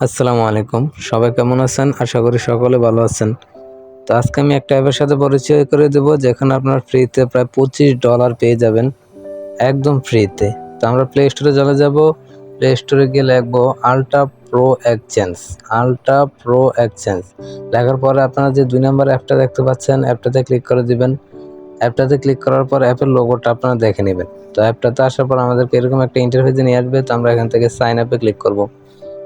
আসসালামু আলাইকুম। সবাই কেমন আছেন? আশা করি সকলে ভালো আছেন। তো আজকে আমি একটা অ্যাপের সাথে পরিচয় করে দেবো, যেখানে আপনার ফ্রিতে প্রায় পঁচিশ ডলার পেয়ে যাবেন, একদম ফ্রিতে। তো আমরা প্লে স্টোরে চলে যাব। প্লে স্টোরে গিয়ে লিখব ultra pro exchange ultra pro exchange লেখার পরে আপনারা যে দুই নম্বর অ্যাপটা দেখতে পাচ্ছেন, অ্যাপটাতে ক্লিক করে দিবেন। অ্যাপটাতে ক্লিক করার পর অ্যাপের লোগোটা আপনারা দেখে নেবেন। তো অ্যাপটাতে আসার পর আমাদেরকে এরকম একটা ইন্টারফেসে নিয়ে আসবে। তো আমরা এখান থেকে সাইন আপে ক্লিক করব।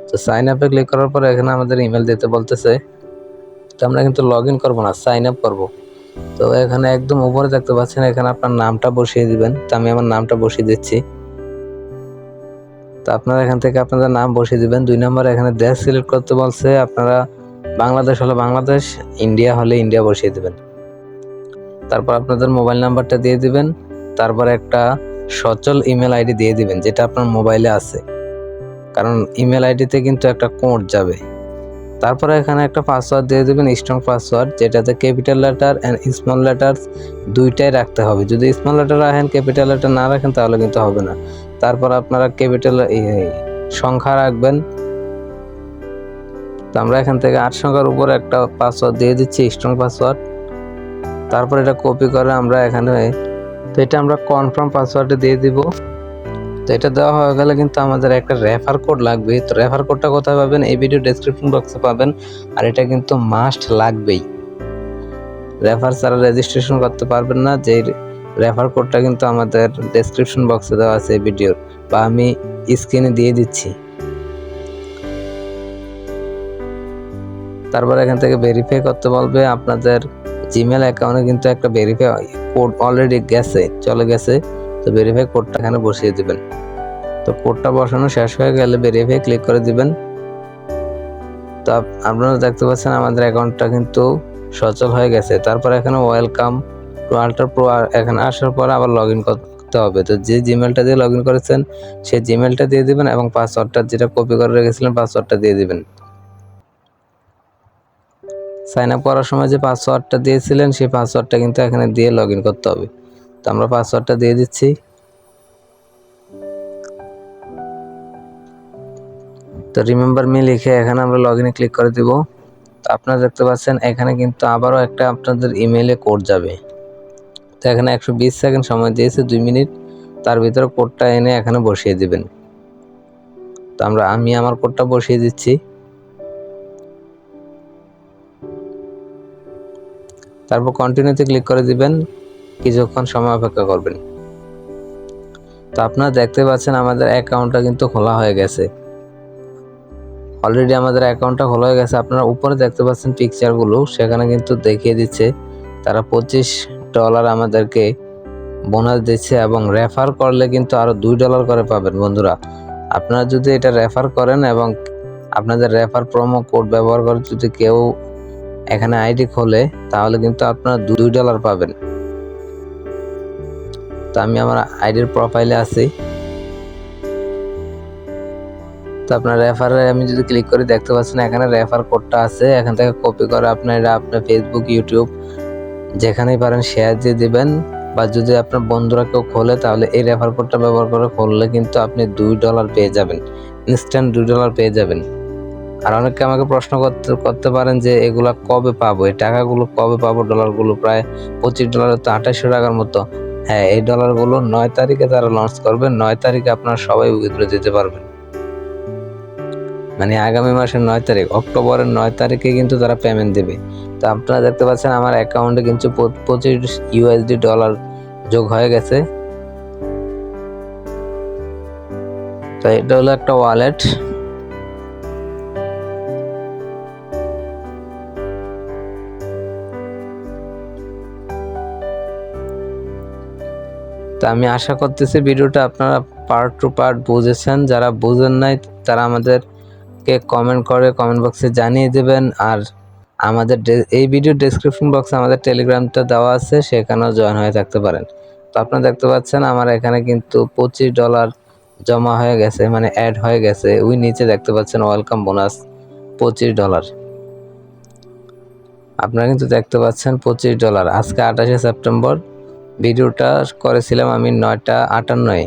তো সাইন আপে ক্লিক করার পরে এখানে আমাদের ইমেল দিতে বলতেছে, তো আমরা কিন্তু লগ ইন করব না সাইন আপ করব। তো এখানে একদম উপরে দেখতে পাচ্ছেন এখানে আপনার নামটা বসিয়ে দিবেন। তো আমি আমার নামটা বসিয়ে দিচ্ছি। তো আপনারা এখান থেকে আপনাদের নাম বসিয়ে দিবেন। দুই নম্বর এখানে দেশ সিলেক্ট করতে বলছে, আপনারা বাংলাদেশ হলে বাংলাদেশ, ইন্ডিয়া হলে ইন্ডিয়া বসিয়ে দিবেন। তারপর আপনাদের মোবাইল নাম্বারটা দিয়ে দিবেন। তারপর একটা সচল ইমেল আইডি দিয়ে দিবেন, যেটা আপনার মোবাইলে আছে। কারণ ইমেল আইডিতে কিন্তু একটা কোড যাবে। তারপরে এখানে একটা পাসওয়ার্ড দিয়ে দেবেন স্ট্রং পাসওয়ার্ড যেটাতে capital letter and small letter দুইটাই রাখতে হবে। যদি স্মল লেটার রাখেন ক্যাপিটাল লেটার না রাখেন, তাহলে কিন্তু হবে না। তারপর আপনারা ক্যাপিটাল সংখ্যা রাখবেন। তো আমরা এখান থেকে আট সংখ্যার উপরে একটা পাসওয়ার্ড দিয়ে দিচ্ছি স্ট্রং পাসওয়ার্ড তারপর এটা কপি করে আমরা এখানে, তো এটা আমরা কনফার্ম পাসওয়ার্ডে দিয়ে দিব। তো এটা দেওয়া হয়ে গেলে কিন্তু আমাদের একটা রেফার কোড লাগবে। তো রেফার কোডটা কোথায় পাবেন? এই ভিডিও ডেসক্রিপশন বক্সে পাবেন। আর এটা কিন্তু মাস্ট লাগবেই। রেফার ছাড়া রেজিস্ট্রেশন করতে পারবেন না। যে রেফার কোডটা কিন্তু আমাদের ডেসক্রিপশন বক্সে দেওয়া আছে এই ভিডিওর বা আমি স্ক্রিনে দিয়ে দিচ্ছি। তারপর এখান থেকে ভেরিফাই করতে বলবে। আপনাদের জিমেল অ্যাকাউন্টে কিন্তু একটা ভেরিফাই কোড অলরেডি গেছে, চলে গেছে। তো ভেরিফাই কোডটা এখানে বসিয়ে দিবেন। তো কোডটা বসানো শেষ হয়ে গেলে ভেরিফাই ক্লিক করে দিবেন। তো আপনারা দেখতে পাচ্ছেন আমাদের অ্যাকাউন্টটা কিন্তু সচল হয়ে গেছে। তারপর এখানে ওয়েলকাম টু আল্ট্রা প্রো এখানে আসার পর আবার লগ ইন করতে হবে। তো যে জিমেলটা দিয়ে লগ ইন করেছেন, সেই জিমেলটা দিয়ে দিবেন এবং পাসওয়ার্ডটা যেটা কপি করে রেখেছিলেন পাসওয়ার্ডটা দিয়ে দিবেন। সাইন আপ করার সময় যে পাসওয়ার্ডটা দিয়েছিলেন, সেই পাসওয়ার্ডটা কিন্তু এখানে দিয়ে লগ ইন করতে হবে। তো আমরা পাসওয়ার্ডটা দিয়ে দিচ্ছি। তো রিমেম্বার মি লিখে এখানে আমরা লগ ইনে ক্লিক করে দিব। তো আপনারা দেখতে পাচ্ছেন, এখানে কিন্তু আবারও একটা আপনাদের ইমেলে কোড যাবে। তো এখানে একশো বিশ সেকেন্ড সময় দিয়েছে, দুই মিনিট। তার ভিতরে কোডটা এনে এখানে বসিয়ে দিবেন। তো আমরা, আমি আমার কোডটা বসিয়ে দিচ্ছি। তারপর কন্টিনিউতে ক্লিক করে দিবেন, কিছুক্ষণ সময় অপেক্ষা করবেন। তো আপনারা দেখতে পাচ্ছেন, আমাদের অ্যাকাউন্টটা কিন্তু খোলা হয়ে গেছে। অলরেডি আমাদের অ্যাকাউন্টটা খোলা হয়ে গেছে। আপনারা উপরে দেখতে পাচ্ছেন পিকচারগুলো সেখানে কিন্তু দেখিয়ে দিচ্ছে, তারা পঁচিশ ডলার আমাদেরকে বোনাস দিচ্ছে এবং রেফার করলে কিন্তু আরও দুই ডলার করে পাবেন বন্ধুরা। আপনারা যদি এটা রেফার করেন এবং আপনাদের রেফার প্রোমো কোড ব্যবহার করে যদি কেউ এখানে আইডি খোলে, তাহলে কিন্তু আপনারা দুই ডলার পাবেন। তো আমি আমার আইডির প্রোফাইলে আছি। তো আপনার রেফারে আমি যদি ক্লিক করি, দেখতে পাচ্ছেন এখানে রেফার কোডটা আছে। এখান থেকে কপি করে আপনার আপনার ফেসবুক ইউটিউব যেখানেই পারেন শেয়ার দিয়ে দেবেন। বা যদি আপনার বন্ধুরা কেউ খোলে, তাহলে এই রেফার কোডটা ব্যবহার করে খুললে কিন্তু আপনি দুই ডলার পেয়ে যাবেন। ইনস্ট্যান্ট দুই ডলার পেয়ে যাবেন। আর অনেকে আমাকে প্রশ্ন করতে করতে পারেন যে এগুলা কবে পাবো? এই টাকাগুলো কবে পাবো? ডলারগুলো প্রায় পঁচিশ ডলার তো আঠাশশো টাকার মতো। হ্যাঁ এই ডলারগুলো নয় তারিখে তারা লঞ্চ করবে। নয় তারিখে আপনারা সবাই উইথড্র দিতে পারবেন। মানে আগামী মাসের নয় তারিখ, অক্টোবরের নয় তারিখে কিন্তু তারা পেমেন্ট দেবে। তো আপনারা দেখতে পাচ্ছেন আমার অ্যাকাউন্টে কিন্তু পঁচিশ ইউএসডি ডলার যোগ হয়ে গেছে। তো এটা হলো একটা ওয়ালেট তো আমি আশা করতেছি ভিডিওটা আপনারা পার্ট টু পার্ট বুঝেছেন। যারা বুঝেন নাই, তারা আমাদেরকে কমেন্ট করে কমেন্ট বক্সে জানিয়ে দেবেন। আর আমাদের এই ভিডিও ডেসক্রিপশন বক্সে আমাদের টেলিগ্রামটা দেওয়া আছে, সেখানেও জয়েন হয়ে থাকতে পারেন। তো আপনারা দেখতে পাচ্ছেন, আমার এখানে কিন্তু পঁচিশ ডলার জমা হয়ে গেছে মানে অ্যাড হয়ে গেছে। ওই নিচে দেখতে পাচ্ছেন ওয়েলকাম বোনাস পঁচিশ ডলার আপনারা কিন্তু দেখতে পাচ্ছেন, পঁচিশ ডলার আজকে আঠাশে সেপ্টেম্বর, ভিডিওটা করেছিলাম আমি নয়টা আটান্নয়।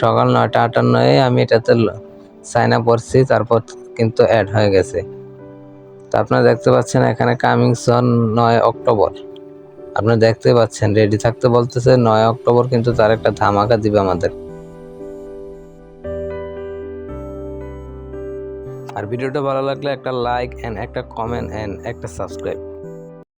সকাল নয়টা আটান্নয়ে আমি এটাতে সাইন আপ করছি, তারপর কিন্তু অ্যাড হয়ে গেছে। তো আপনারা দেখতে পাচ্ছেন এখানে কামিং সন নয় অক্টোবর। আপনারা দেখতে পাচ্ছেন রেডি থাকতে বলতেছে নয় অক্টোবর কিন্তু তার একটা ধামাকা দিবে আমাদের। আর ভিডিওটা ভালো লাগলে একটা লাইক অ্যান্ড একটা কমেন্ট অ্যান্ড একটা সাবস্ক্রাইব